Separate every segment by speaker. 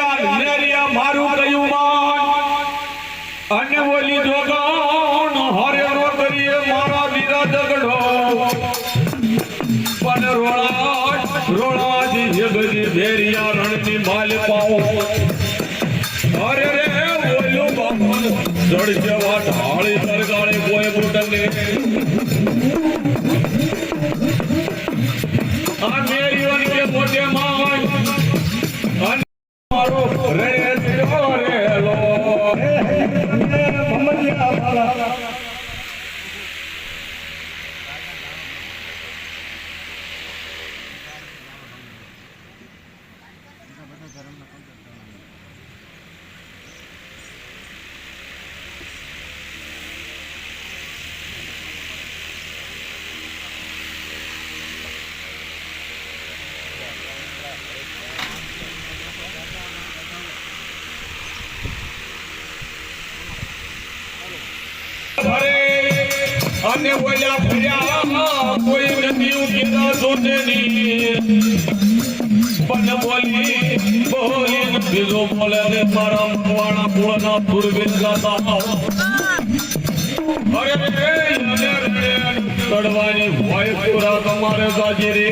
Speaker 1: આ મેરિયા રણની માલ પાઓ અરે રે, ઓલું બાપન જડ જેવા ઢાળી તરગાળે કોઈ બુટને. આ મેરિયો કે મોટે માન અને ઓલા ફર્યામાં કોઈ નથી ઉકેલા જોતેની પણ બોલી બોલી, બીજો બોલે રે મારા મોવાના કુળના પૂર્વે ગાતા અરે રે તડવાની હોય પૂરા તમારે સાજી રે.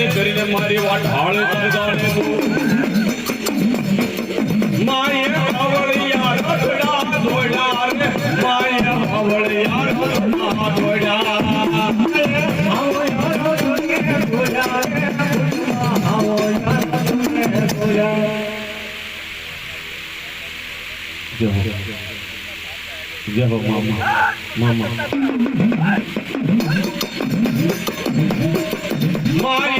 Speaker 1: વેલી ને કરીને મારી વાટ હાળે તરગાડે માય આવળિયા રગડા ધોડા રે માય આવળિયા રગડા ધોડા જય હો મામા મામા માય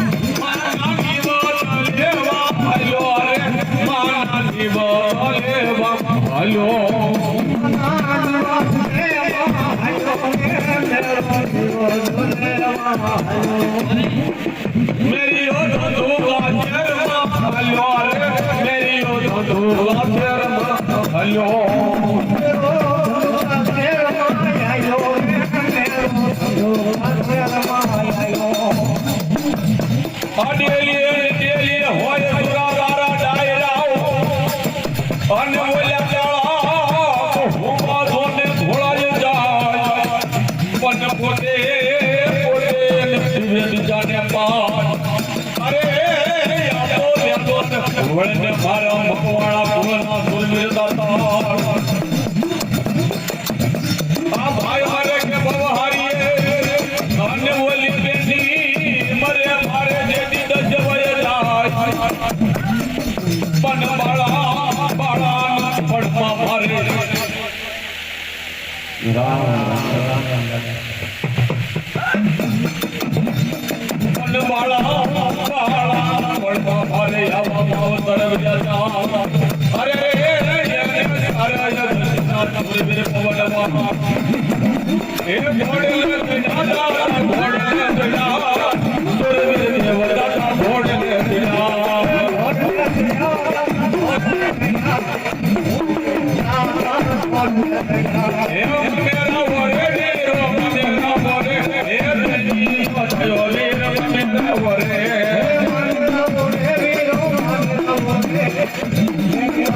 Speaker 1: લેવા હાલ્યો મેરી યો ધોધુવા ચરમાં હાલ્યો રે મેરી યો ધોધુવા Well. Yeah.